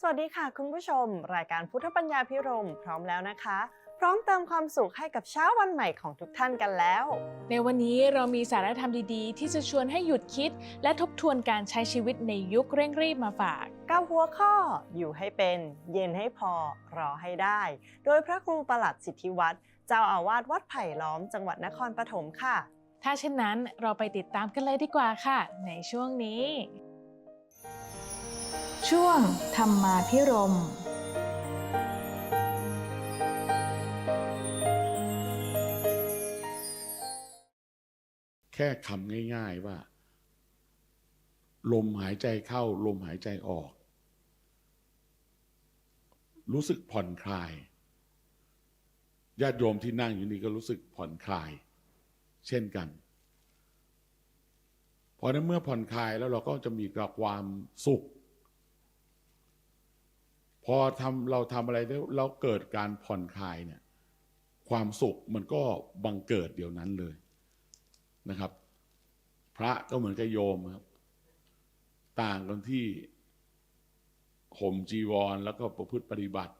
สวัสดีค่ะคุณผู้ชม รายการพุทธปัญญาพิรมพร้อมแล้วนะคะ พร้อมเติมความสุขให้กับเช้าวันใหม่ของทุกท่านกันแล้ว ในวันนี้เรามีสาระธรรมดีๆ ที่จะชวนให้หยุดคิด และทบทวนการใช้ชีวิตในยุคเร่งรีบมาฝากกับหัวข้ออยู่ให้เป็น เย็นให้พอรอให้ได้ โดยพระครูประหลัดสิทธิวัตรเจ้าอาวาสวัดไผ่ล้อมจังหวัดนครปฐมค่ะ ถ้าเช่นนั้นเราไปติดตามกันเลยดีกว่าค่ะ ในช่วงนี้ ช่วงธรรมาพิรมแค่คำง่าย ๆว่า ลมหายใจเข้า ลมหายใจออก รู้สึกผ่อนคลายญาติโยมที่นั่งอยู่นี่ก็รู้สึกผ่อนคลาย เช่นกันพราะนั้นเมื่อผ่อนคลายแล้วเราก็จะมีความสุข พอทำเราทำอะไรแล้วเราเกิดการผ่อนคลายเนี่ย ความสุขมันก็บังเกิดเดี๋ยวนั้นเลยนะครับ พระก็เหมือนกับโยมครับ ต่างกันที่ข่มจีวรแล้วก็ประพฤติปฏิบัติ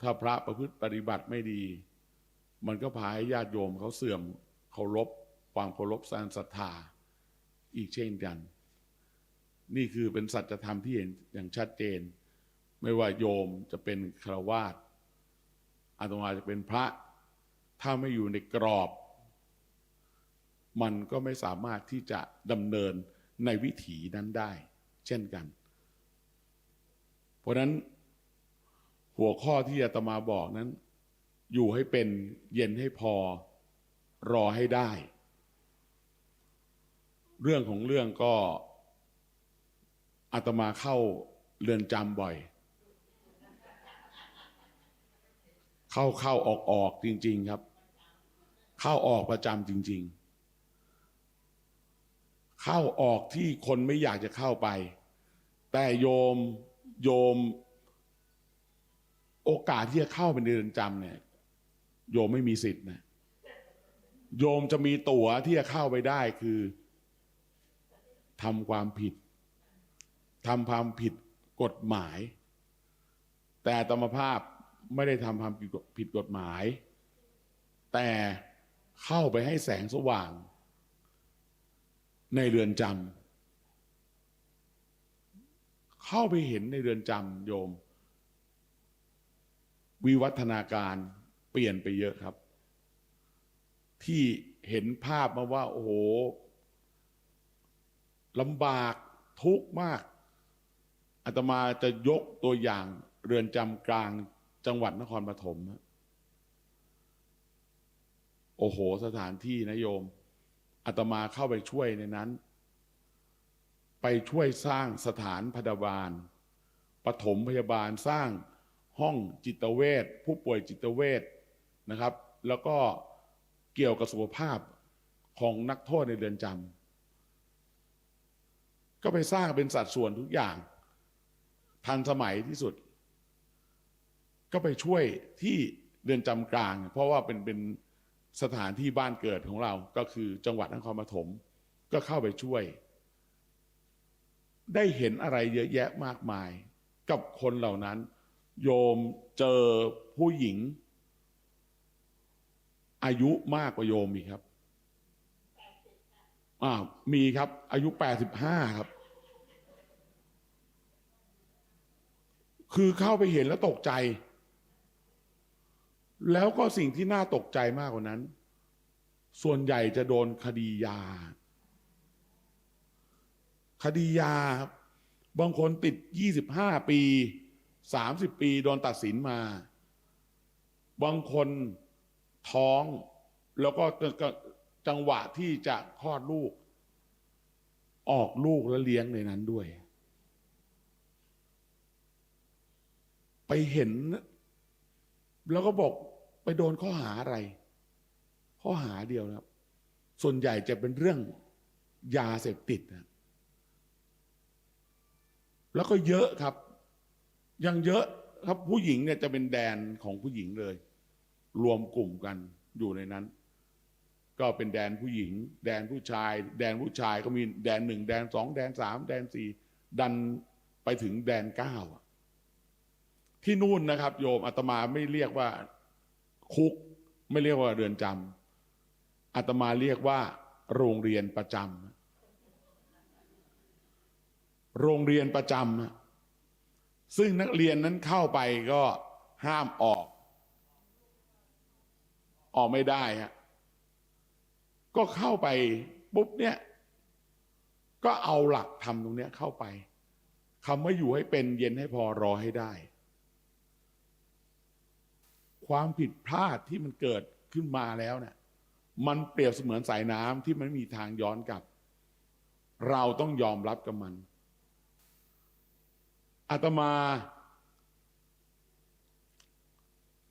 ถ้าพระประพฤติปฏิบัติไม่ดี มันก็พาให้ญาติโยมเขาเสื่อมเคารพความเคารพสานศรัทธาอีกเช่นกัน นี่คือเป็นสัจธรรมที่เห็นอย่างชัดเจน ไม่ว่าโยมจะเป็นคาวาสอาตมาจะเป็นพระ ถ้าไม่อยู่ในกรอบ มันก็ไม่สามารถที่จะดำเนินในวิถีนั้นได้ เช่นกัน เพราะนั้นหัวข้อที่อาตมาบอกนั้น อยู่ให้เป็นเย็นให้พอรอให้ได้ เรื่องของเรื่องก็อาตมาเข้าเรือนจำบ่อย เข้าเข้าออกออกจริง ๆครับ เข้าออกประจำจริง ๆ เข้าออกที่คนไม่อยากจะเข้าไป แต่โยมโยม โอกาสที่จะเข้าไปในเรือนจำเนี่ย โยมไม่มีสิทธิ์นะโยมจะมีตั๋วที่จะเข้าไปได้คือทำความผิดทำความผิดกฎหมาย แต่ธรรมภาพ ไม่ได้ทำความผิดกฎหมาย แต่เข้าไปให้แสงสว่าง ในเรือนจำเข้าไปเห็นในเรือนจำโยม วิวัฒนาการเปลี่ยนไปเยอะครับ ที่เห็นภาพมาว่า โอ้โหลำบากทุกข์มากอาตมาจะยกตัวอย่างเรือนจำกลาง จังหวัดนครปฐมโอ้โห สถานที่นะโยมอาตมาเข้าไปช่วยในนั้น ไปช่วยสร้างสถานพยาบาลปฐมพยาบาลสร้างห้องจิตเวชผู้ป่วยจิตเวชนะครับ แล้วก็เกี่ยวกับสุขภาพของนักโทษในเรือนจำก็ไปสร้างเป็นสัดส่วนทุกอย่าง ทันสมัยที่สุด ก็ไปช่วยที่เรือนจำกลาง เพราะว่าเป็นเป็นสถานที่บ้านเกิดของเราก็คือจังหวัดนครปฐมก็เข้าไปช่วย ได้เห็นอะไรเยอะแยะมากมาย กับคนเหล่านั้น โยมเจอผู้หญิง อายุมากกว่าโยมอีกครับอ่ามีครับ อายุแปดสิบห้าครับ คือเข้าไปเห็นแล้วตกใจ แล้วก็สิ่งที่น่าตกใจมากกว่านั้น ส่วนใหญ่จะโดนคดียา คดียาครับบางคนติด 25 ปี 30 ปีโดนตัดสินมา บางคนท้อง แล้วก็จังหวะที่จะคลอดลูก ออกลูกแล้วเลี้ยงในนั้นด้วย ไปเห็น แล้วก็บอกไปโดนข้อหาอะไร ข้อหาเดียวครับ ส่วนใหญ่จะเป็นเรื่องยาเสพติดนะแล้วก็เยอะครับ ยังเยอะครับผู้หญิงเนี่ยจะเป็นแดนของผู้หญิงเลย รวมกลุ่มกันอยู่ในนั้น ก็เป็นแดนผู้หญิง แดนผู้ชาย แดนผู้ชายก็มีแดนหนึ่งแดนสองแดนสามแดนสี่ดันไปถึงแดนเก้าอะ ที่นู่นนะครับ โยมอาตมาไม่เรียกว่าคุก ไม่เรียกว่าเรือนจำอาตมาเรียกว่า โรงเรียนประจำโรงเรียนประจำซึ่งนักเรียนนั้นเข้าไปก็ห้ามออก ออกไม่ได้ฮะก็เข้าไปปุ๊บเนี่ยก็เอาหลักธรรมตรงเนี้ยเข้าไปคำว่าอยู่ให้เป็นเย็นให้พอรอให้ได้ ความผิดพลาดที่มันเกิดขึ้นมาแล้วเนี่ยมันเปรียบเสมือนสายน้ำที่มันไม่มีทางย้อนกลับ เราต้องยอมรับกับมันอาตมา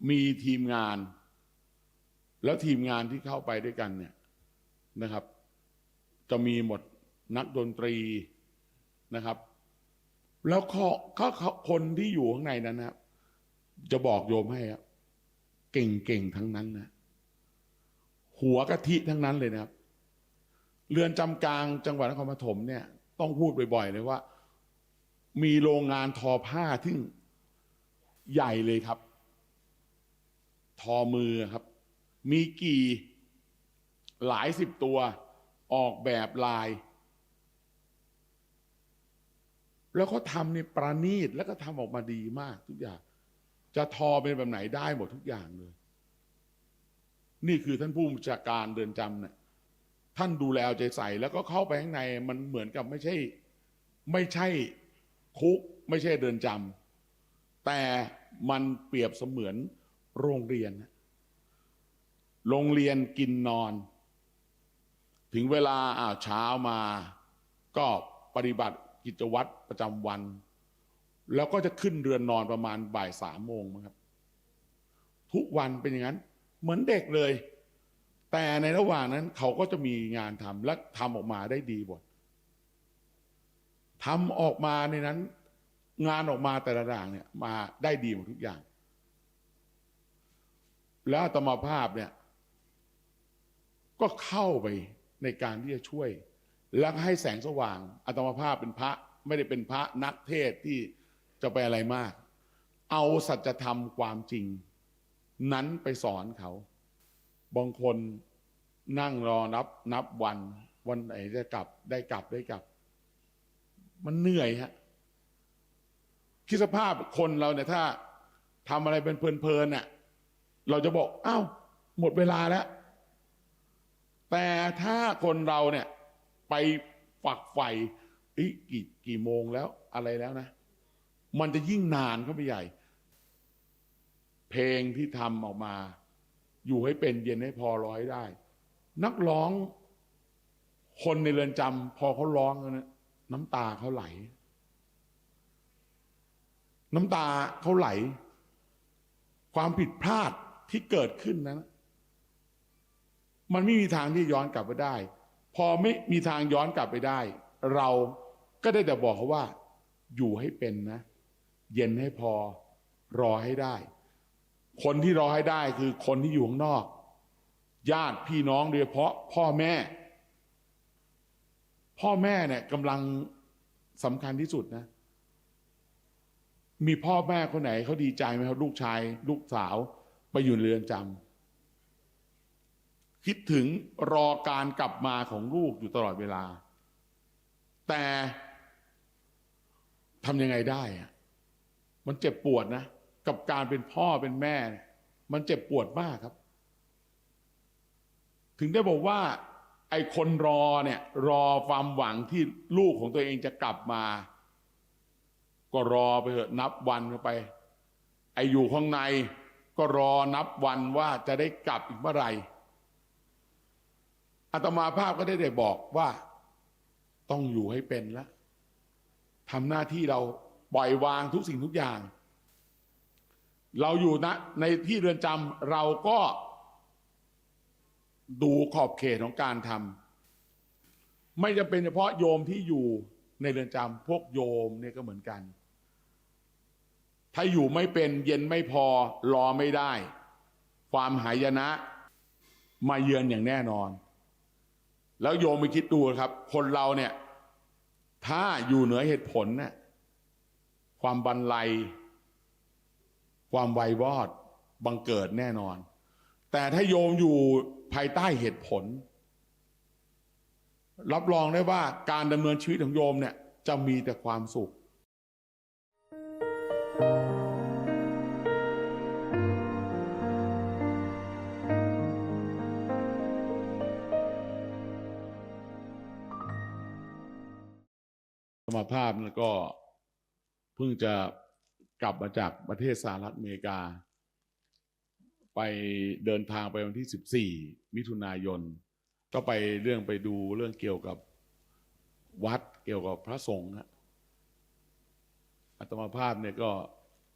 มีทีมงาน แล้วทีมงานที่เข้าไปด้วยกันเนี่ยนะครับ จะมีหมดนักดนตรีนะครับ แล้วข้อข้อคนที่อยู่ข้างในนั้นนะครับจะบอกโยมให้ครับ เก่งๆทั้งนั้นนะหัวกะทิทั้งนั้นเลยนะครับ เรือนจำกลางจังหวัดนครปฐมเนี่ย ต้องพูดบ่อยๆเลยว่า มีโรงงานทอผ้าที่ใหญ่เลยครับ ทอมือครับ มีกี่หลายสิบตัวออกแบบลาย แล้วเขาทำนี่ประณีตแล้วก็ทำออกมาดีมากทุกอย่าง จะทอเป็นแบบไหนได้หมดทุกอย่างเลย นี่คือท่านผู้บัญชาการเดินจำเนี่ยท่านดูแลเอาใจใส่แล้วก็เข้าไปข้างในมันเหมือนกับไม่ใช่ ไม่ใช่คุก ไม่ใช่เดินจำแต่มันเปรียบเสมือนโรงเรียน โรงเรียนกินนอน ถึงเวลาอ้าวเช้ามา ก็ปฏิบัติกิจวัตรประจำวัน แล้วก็จะขึ้นเรือนนอนประมาณบ่ายสามโมงครับ ทุกวันเป็นอย่างนั้น เหมือนเด็กเลย แต่ในระหว่างนั้นเขาก็จะมีงานทำและทำออกมาได้ดีหมดทำออกมาในนั้น งานออกมาแต่ละอย่างเนี่ย มาได้ดีหมดทุกอย่าง แล้วตมภาพเนี่ย ก็เข้าไปในการที่จะช่วย แล้วให้แสงสว่างอาตมภาพเป็นพระไม่ได้เป็นพระนักเทศที่ จะไปอะไรมาก เอาสัจธรรมความจริง นั้นไปสอนเขา บางคนนั่งรอนับนับวัน วันไหนจะกลับได้กลับได้กลับ มันเหนื่อยฮะคิดสภาพคนเราเนี่ยถ้าทำอะไรเป็นเพลินๆน่ะ เราจะบอกอ้าวหมดเวลาแล้ว แต่ถ้าคนเราเนี่ย ไปฝักใฝ่อีกี่กี่โมงแล้วอะไรแล้วนะ มันจะยิ่งนานเข้าไปใหญ่ เพลงที่ทำออกมา อยู่ให้เป็นเย็นให้พอร้อยได้ นักร้อง คนในเรือนจำพอเขาร้องนะน้ำตาเขาไหล น้ำตาเขาไหล ความผิดพลาดที่เกิดขึ้นนั้นมันไม่มีทางที่ย้อนกลับไปได้ พอไม่มีทางย้อนกลับไปได้ เราก็ได้แต่บอกเขาว่า อยู่ให้เป็นนะ เย็นให้พอรอให้ได้ คนที่รอให้ได้คือคนที่อยู่ข้างนอก ญาติพี่น้องโดยเฉพาะพ่อแม่ พ่อแม่เนี่ยกำลังสำคัญที่สุดนะ มีพ่อแม่คนไหนเขาดีใจไหมครับลูกชาย ลูกสาวไปอยู่เรือนจำคิดถึงรอการกลับมาของลูกอยู่ตลอดเวลา แต่ทำยังไงได้อะ มันเจ็บปวดนะ กับการเป็นพ่อเป็นแม่ มันเจ็บปวดมากครับ ถึงได้บอกว่า ไอ้คนรอเนี่ย รอความหวังที่ลูกของตัวเองจะกลับมา ก็รอไปเถอะนับวันไป ไอ้อยู่ข้างใน ก็รอนับวันว่าจะได้กลับอีกเมื่อไหร่อาตมาภาพก็ได้ได้บอกว่า ต้องอยู่ให้เป็นล้วทำหน้าที่เรา ปล่อยวางทุกสิ่งทุกอย่าง เราอยู่ณในที่เรือนจำเราก็ดูขอบเขตของการทำไม่จะเป็นเฉพาะโยมที่อยู่ในเรือนจำพวกโยมเนี่ยก็เหมือนกัน ถ้าอยู่ไม่เป็นเย็นไม่พอรอไม่ได้ ความหายนะมาเยือนอย่างแน่นอน แล้วโยมไปคิดดูครับ คนเราเนี่ย ถ้าอยู่เหนือเหตุผลน่ะ ความบันไลความไววอดบังเกิดแน่นอน แต่ถ้าโยมอยู่ภายใต้เหตุผล รับรองได้ว่าการดำเนินชีวิตของโยมเนี่ยจะมีแต่ความสุขสมาภาพแล้วก็ เพิ่งจะกลับมาจากประเทศสหรัฐอเมริกา ไปเดินทางไปวันที่ 14 มิถุนายน ก็ไปเรื่องไปดูเรื่องเกี่ยวกับวัดเกี่ยวกับพระสงฆ์ฮะอัตมาภาพเนี่ยก็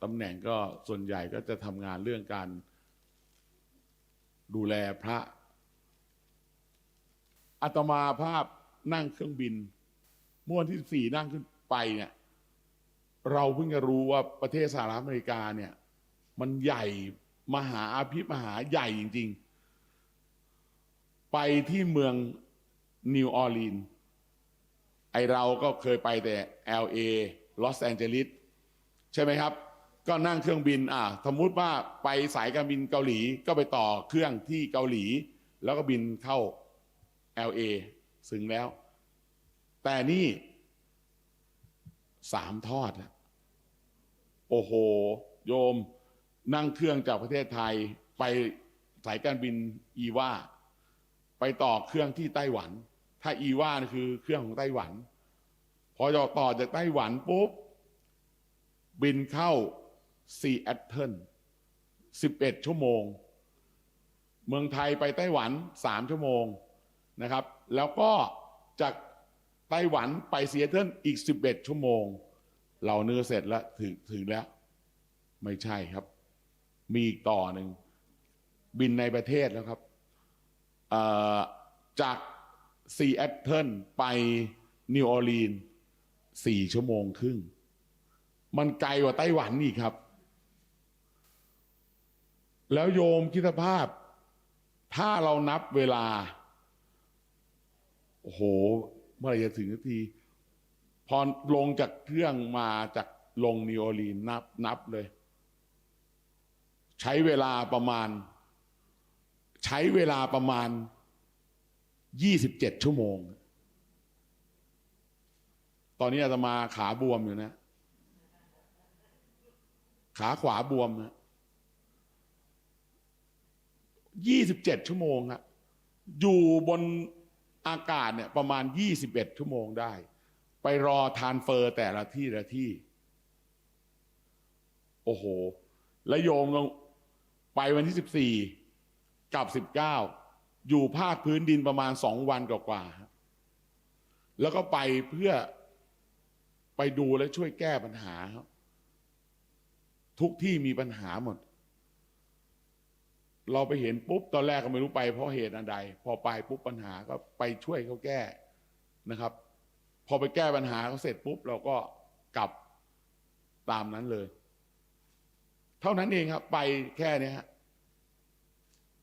ตำแหน่งก็ส่วนใหญ่ก็จะทำงานเรื่องการดูแลพระอัตมาภาพนั่งเครื่องบินม่วันที่สี่นั่งขึ้นไปเนี่ย เราเพิ่งจะรู้ว่าประเทศสหรัฐอเมริกาเนี่ย มันใหญ่มหาอาภิมหาใหญ่จริง ๆ ไปที่เมืองนิวออร์ลีนส์ไอเราก็เคยไปแต่ LA ลอสแอนเจลิสใช่ไหมครับ ก็นั่งเครื่องบินอะสมมุติว่าไปสายการบินเกาหลีก็ไปต่อเครื่องที่เกาหลี แล้วก็บินเข้า LA ถึงแล้ว แต่นี่สามทอดอะ โอ้โห โยม นั่งเครื่องจากประเทศไทยไปสายการบินอีว่า ไปต่อเครื่องที่ไต้หวัน ถ้าอีว่านี่คือเครื่องของไต้หวัน พอจะต่อจากไต้หวันปุ๊บ บินเข้าซีแอตเทิลสิบเอ็ดชั่วโมง เมืองไทยไปไต้หวันสามชั่วโมงนะครับ แล้วก็จากไต้หวันไปซีแอตเทิลอีกสิบเอ็ดชั่วโมง เราเนื้อเสร็จแล้วถึงถึงแล้ว ไม่ใช่ครับ มีอีกต่อหนึ่ง บินในประเทศแล้วครับจากซีแอตเทิลไปนิวออร์ลีนสี่ชั่วโมงครึ่ง มันไกลกว่าไต้หวันนี่ครับ แล้วโยมคิดภาพ ถ้าเรานับเวลา โอ้โห เมื่อไหรจะถึงสักที พอลงจากเครื่องมาจากลงนิวอลีนนับนับเลย ใช้เวลาประมาณ ใช้เวลาประมาณ27ชั่วโมง ตอนนี้อาตมาขาบวมอยู่นะ ขาขวาบวมนะ27ชั่วโมงอะอยู่บนอากาศเนี่ยประมาณ21ชั่วโมงได้ ไปรอทานเฟอร์แต่ละที่ละที่ โอ้โห แล้วโยมต้องไปวันที่14กับ19อยู่ภาคพื้นดินประมาณสองวันกว่าๆแล้วก็ไปเพื่อไปดูและช่วยแก้ปัญหาครับทุกที่มีปัญหาหมด เราไปเห็นปุ๊บ ตอนแรกก็ไม่รู้ไปเพราะเหตุอันใด พอไปปุ๊บปัญหาก็ไปช่วยเขาแก้นะครับ พอไปแก้ปัญหาเขาเสร็จปุ๊บ เราก็กลับตามนั้นเลย เท่านั้นเองครับ ไปแค่นี้ฮะ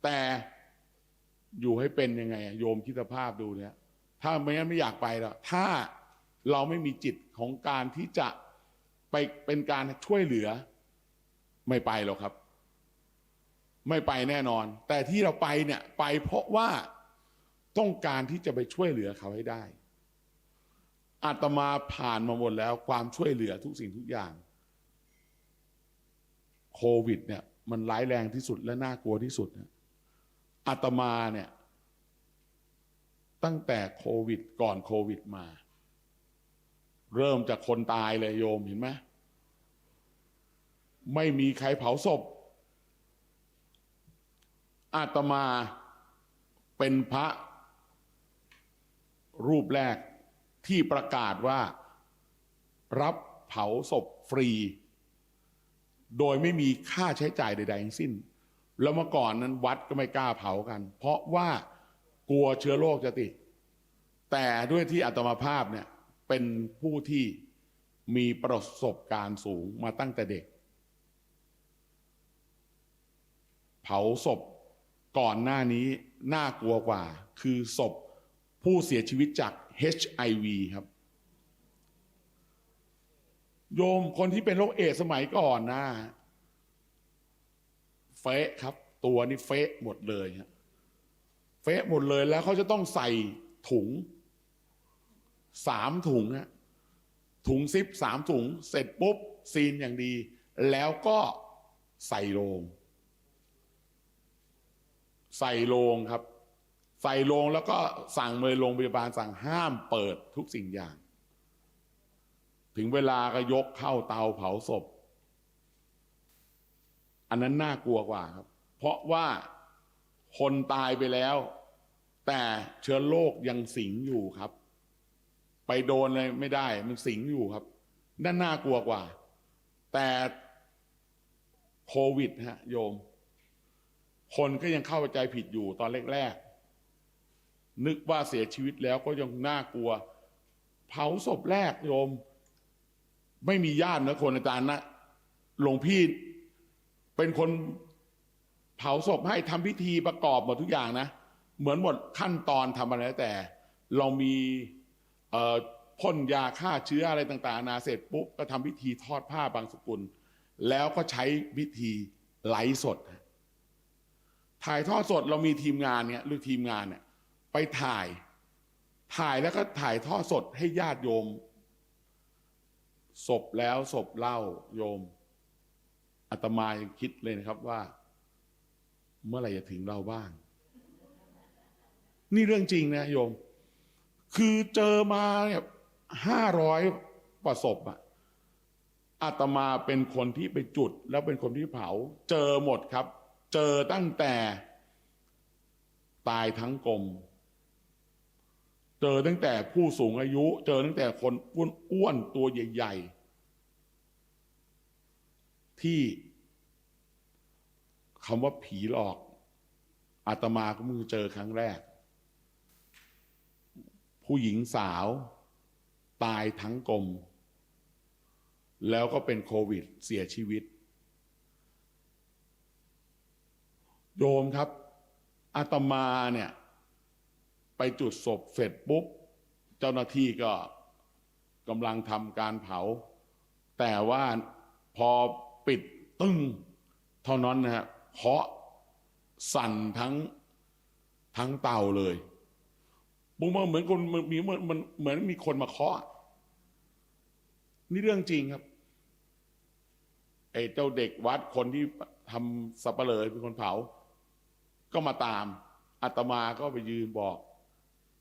แต่อยู่ให้เป็นยังไงอะโยมคิดสภาพดูเนี่ย ถ้าไม่งั้นไม่อยากไปหรอกถ้าเราไม่มีจิตของการที่จะไปเป็นการช่วยเหลือ ไม่ไปหรอกครับ ไม่ไปแน่นอน แต่ที่เราไปเนี่ย ไปเพราะว่าต้องการที่จะไปช่วยเหลือเขาให้ได้ อาตมาผ่านมาหมดแล้ว ความช่วยเหลือทุกสิ่งทุกอย่าง โควิด เนี่ย มันร้ายแรงที่สุดและน่ากลัวที่สุดนะอาตมาเนี่ย ตั้งแต่โควิด ก่อนโควิดมา เริ่มจากคนตายเลยโยมเห็นไหมไม่มีใครเผาศพอาตมาเป็นพระรูปแรก ที่ประกาศว่ารับเผาศพฟรี โดยไม่มีค่าใช้จ่ายใด ๆ ทั้งสิ้น แล้วเมื่อก่อนนั้นวัดก็ไม่กล้าเผากัน เพราะว่ากลัวเชื้อโรคจะติด แต่ด้วยที่อัตมาภาพเนี่ยเป็นผู้ที่มีประสบการณ์สูงมาตั้งแต่เด็ก เผาศพก่อนหน้านี้น่ากลัวกว่า คือศพผู้เสียชีวิตจาก HIV ครับ โยมคนที่เป็นโรคเอดส์สมัยก่อนนะเฟะครับ ตัวนี่เฟะหมดเลยฮะเฟะหมดเลยแล้วเขาจะต้องใส่ถุงสามถุงฮะถุงซิปสามถุง เสร็จปุ๊บ ซีนอย่างดี แล้วก็ใส่โลง ใส่โลงครับ ใส่โลงแล้วก็สั่งเลยโรงพยาบาลสั่งห้ามเปิดทุกสิ่งอย่าง ถึงเวลาก็ยกเข้าเตาเผาศพ อันนั้นน่ากลัวกว่าครับ เพราะว่าคนตายไปแล้ว แต่เชื้อโรคยังสิงอยู่ครับ ไปโดนเลยไม่ได้ มันสิงอยู่ครับนั่นน่ากลัวกว่า แต่โควิดฮะ โยม คนก็ยังเข้าใจผิดอยู่ตอนแรก นึกว่าเสียชีวิตแล้วก็ยังน่ากลัว เผาศพแรกโยม ไม่มีญาตินะคนอาจารย์นะหลวงพี่เป็นคนเผาศพให้ทำพิธีประกอบหมดทุกอย่างนะ เหมือนหมดขั้นตอนทำอะไรแต่ เรามีพ่นยาฆ่าเชื้ออะไรต่างๆ นานาเสร็จปุ๊บก็ทำพิธีทอดผ้าบางสกุล แล้วก็ใช้พิธีไลฟ์สด ถ่ายทอดสดเรามีทีมงานเนี่ยหรือทีมงานเนี่ย ไปถ่าย ถ่ายแล้วก็ถ่ายท่อสดให้ญาติโยม ศพแล้วศพเล่าโยมอาตมายังคิดเลยนะครับว่า เมื่อไหร่จะถึงเราบ้าง นี่เรื่องจริงนะโยม คือเจอมาเนี่ยห้าร้อยประสบอะอาตมาเป็นคนที่ไปจุด แล้วเป็นคนที่เผา เจอหมดครับ เจอตั้งแต่ตายทั้งกลม เจอตั้งแต่ผู้สูงอายุ เจอตั้งแต่คนอ้วนๆตัวใหญ่ ๆ ที่คำว่าผีหลอกอาตมาก็มือเจอครั้งแรก ผู้หญิงสาวตายทั้งกลม แล้วก็เป็นโควิดเสียชีวิต โยมครับอาตมาเนี่ย ไปจุดศพเสร็จปุ๊บ เจ้าหน้าที่ก็กำลังทำการเผา แต่ว่าพอปิดตึ้งเท่านั้นนะฮะเคาะสั่นทั้งทั้งเตาเลยบุ้มาเหมือนคนมีเหมือนมันเหมือนมีคนมาเคาะนี่เรื่องจริงครับไอ้เจ้าเด็กวัดคนที่ทำสับเปลยเป็นคนเผา ก็มาตามอาตมาก็ไปยืนบอก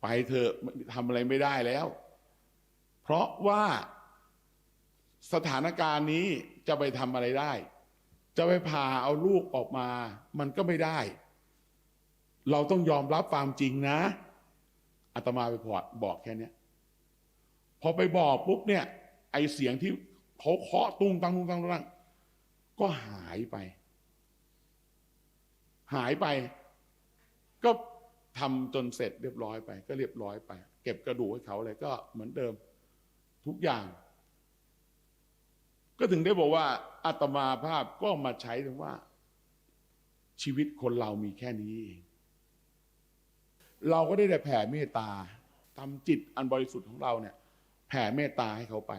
ไปเถอะทำอะไรไม่ได้แล้ว เพราะว่าสถานการณ์นี้จะไปทำอะไรได้ จะไปพาเอาลูกออกมา มันก็ไม่ได้ เราต้องยอมรับความจริงนะอาตมาไปพอดบอกแค่นี้พอไปบอกปุ๊บเนี่ย ไอเสียงที่เขาเคาะตุ้งตังตุ้งตังตุ้งตังก็หายไป หายไป ก็ ทำจนเสร็จเรียบร้อยไป ก็เรียบร้อยไป เก็บกระดูกให้เขาเลยก็เหมือนเดิมทุกอย่าง ก็ถึงได้บอกว่าอาตมาภาพก็มาใช้ถึงว่า ชีวิตคนเรามีแค่นี้เองเราก็ได้แต่แผ่เมตตาทำจิตอันบริสุทธิ์ของเราเนี่ย แผ่เมตตาให้เขาไป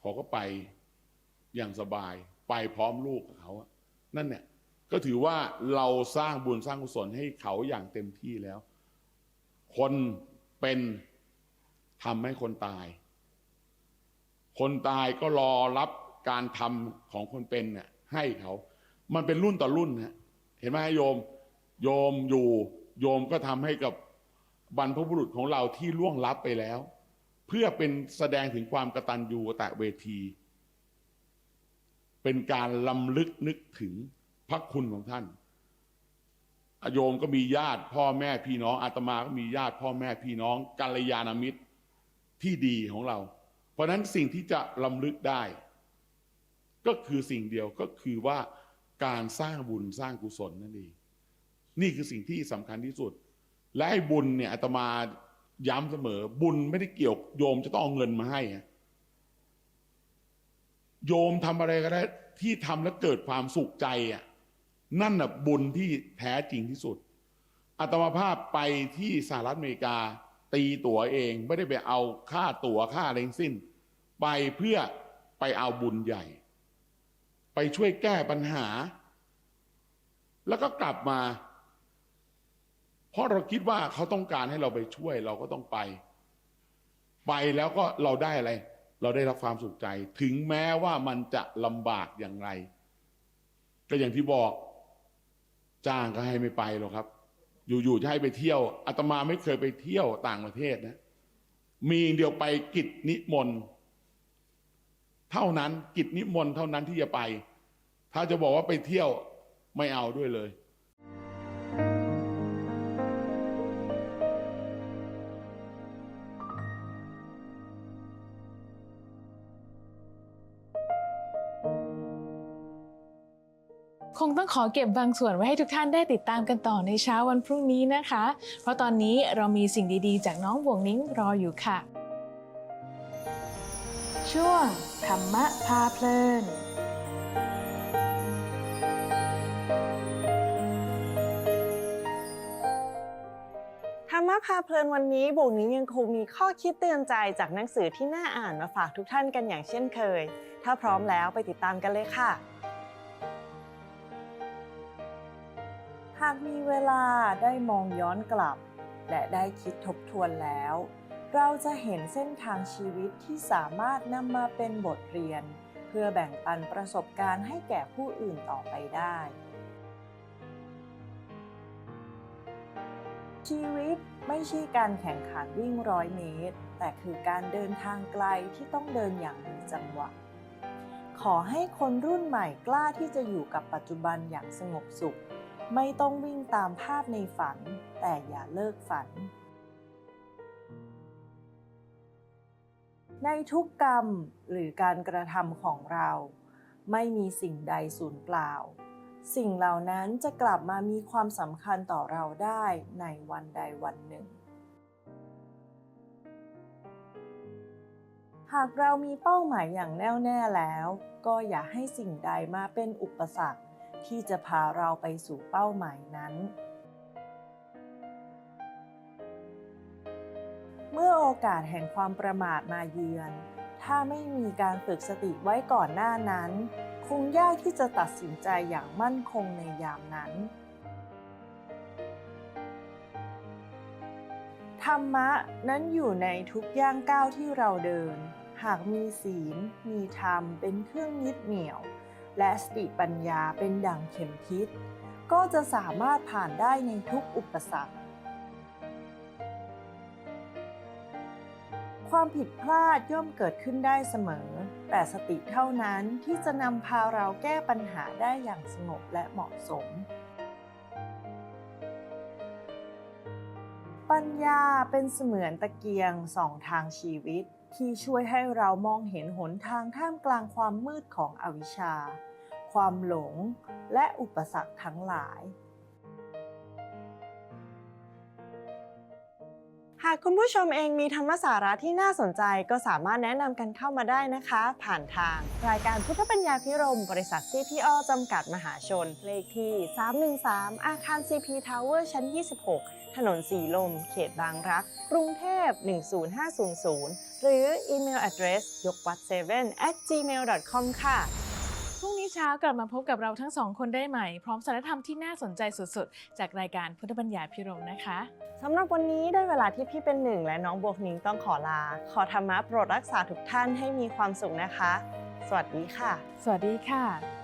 เขาก็ไปอย่างสบาย ไปพร้อมลูกกับเขานั่นเนี่ย ก็ถือว่าเราสร้างบุญสร้างกุศลให้เขาอย่างเต็มที่แล้ว คนเป็นทำให้คนตาย คนตายก็รอรับการทำของคนเป็นเนี่ยให้เขา มันเป็นรุ่นต่อรุ่นนะเห็นไหมโยม โยมอยู่ โยมก็ทำให้กับบรรพบุรุษของเราที่ล่วงลับไปแล้ว เพื่อเป็นแสดงถึงความกตัญญูกตเวที เป็นการลำลึกนึกถึง พระคุณของท่านโยมก็มีญาติพ่อแม่พี่น้องอาตมาก็มีญาติพ่อแม่พี่น้องกัลยาณมิตรที่ดีของเรา เพราะฉะนั้นสิ่งที่จะลำลึกได้ ก็คือสิ่งเดียวก็คือว่าการสร้างบุญสร้างกุศลนั่นเองนี่คือสิ่งที่สำคัญที่สุด และไอ้บุญเนี่ยอาตมาย้ำเสมอ บุญไม่ได้เกี่ยวโยมจะต้องเอาเงินมาให้โยมทำอะไรก็ได้ที่ทำแล้วเกิดความสุขใจอะ นั่นน่ะบุญที่แท้จริงที่สุดอาตมาภาพไปที่สหรัฐอเมริกา ตีตั๋วเองไม่ได้ไปเอาค่าตั๋วค่าอะไรทั้งสิ้น ไปเพื่อไปเอาบุญใหญ่ ไปช่วยแก้ปัญหา แล้วก็กลับมา เพราะเราคิดว่าเขาต้องการให้เราไปช่วยเราก็ต้องไป ไปแล้วก็เราได้อะไร เราได้รับความสุขใจ ถึงแม้ว่ามันจะลำบากอย่างไร ก็อย่างที่บอก จ้างก็ให้ไม่ไปหรอกครับ อยู่ๆจะให้ไปเที่ยวอาตมาไม่เคยไปเที่ยวต่างประเทศนะ มีเดียวไปกิจนิมนต์เท่านั้นกิจนิมนต์เท่านั้นที่จะไป ถ้าจะบอกว่าไปเที่ยวไม่เอาด้วยเลย งต้องขอเก็บบางส่วนไว้ให้ทุกท่านได้ติดตามกันต่อในเช้าวันพรุ่งนี้นะคะ เพราะตอนนี้เรามีสิ่งดีๆ จากน้องบวงนิ้งรออยู่ค่ะ ช่วงธรรมะพาเพลินธรรมะพาเพลินวันนี้บวกนี้ยังคงมีข้อคิดเตือนใจจากหนังสือที่น่าอ่านมาฝากทุกท่านกันอย่างเช่นเคย ถ้าพร้อมแล้วไปติดตามกันเลยค่ะ หากมีเวลาได้มองย้อนกลับ และได้คิดทบทวนแล้ว เราจะเห็นเส้นทางชีวิตที่สามารถนำมาเป็นบทเรียน เพื่อแบ่งปันประสบการณ์ให้แก่ผู้อื่นต่อไปได้ ชีวิตไม่ใช่การแข่งขันวิ่งร้อยเมตร แต่คือการเดินทางไกลที่ต้องเดินอย่างมีจังหวะขอให้คนรุ่นใหม่กล้าที่จะอยู่กับปัจจุบันอย่างสงบสุข ไม่ต้องวิ่งตามภาพในฝัน แต่อย่าเลิกฝัน ในทุกกรรมหรือการกระทำของเรา ไม่มีสิ่งใดสูญเปล่า สิ่งเหล่านั้นจะกลับมามีความสำคัญต่อเราได้ในวันใดวันหนึ่ง หากเรามีเป้าหมายอย่างแน่วแน่แล้ว ก็อย่าให้สิ่งใดมาเป็นอุปสรรค ที่จะพาเราไปสู่เป้าหมายนั้น เมื่อโอกาสแห่งความประมาทมาเยือน ถ้าไม่มีการฝึกสติไว้ก่อนหน้านั้น คงยากที่จะตัดสินใจอย่างมั่นคงในยามนั้น ธรรมะนั้นอยู่ในทุกย่างก้าวที่เราเดิน หากมีศีล มีธรรมเป็นเครื่องยึดเหนี่ยว และสติปัญญาเป็นดั่งเข็มทิศก็จะสามารถผ่านได้ในทุกอุปสรรค ความผิดพลาดย่อมเกิดขึ้นได้เสมอ แต่สติเท่านั้นที่จะนำพาเราแก้ปัญหาได้อย่างสงบและเหมาะสม ปัญญาเป็นเสมือนตะเกียงสองทางชีวิต ที่ช่วยให้เรามองเห็นหนทางท่ามกลางความมืดของอวิชชา ความหลง และอุปสรรคทั้งหลาย หากคุณผู้ชมเองมีธรรมสาระที่น่าสนใจก็สามารถแนะนำกันเข้ามาได้นะคะ ผ่านทาง รายการพุทธปัญญาพิรม บริษัท CPO จำกัดมหาชน เลขที่ 313 อาคาร CP Tower ชั้น 26 ถนนสีลม เขตบางรัก กรุงเทพ 10500 หรืออีเมล address ยกวัด7 at gmail.com ค่ะ เช้ากลับมาพบกับเราทั้งสองคนได้ใหม่ พร้อมสารธรรมที่น่าสนใจสุดๆ จากรายการพุทธปัญญาพิรมนะคะสำหรับวันนี้ได้เวลาที่พี่เป็นหนึ่ง และน้องบวกนิ้งต้องขอลา ขอธรรมะโปรดรักษาทุกท่านให้มีความสุขนะคะ สวัสดีค่ะ สวัสดีค่ะ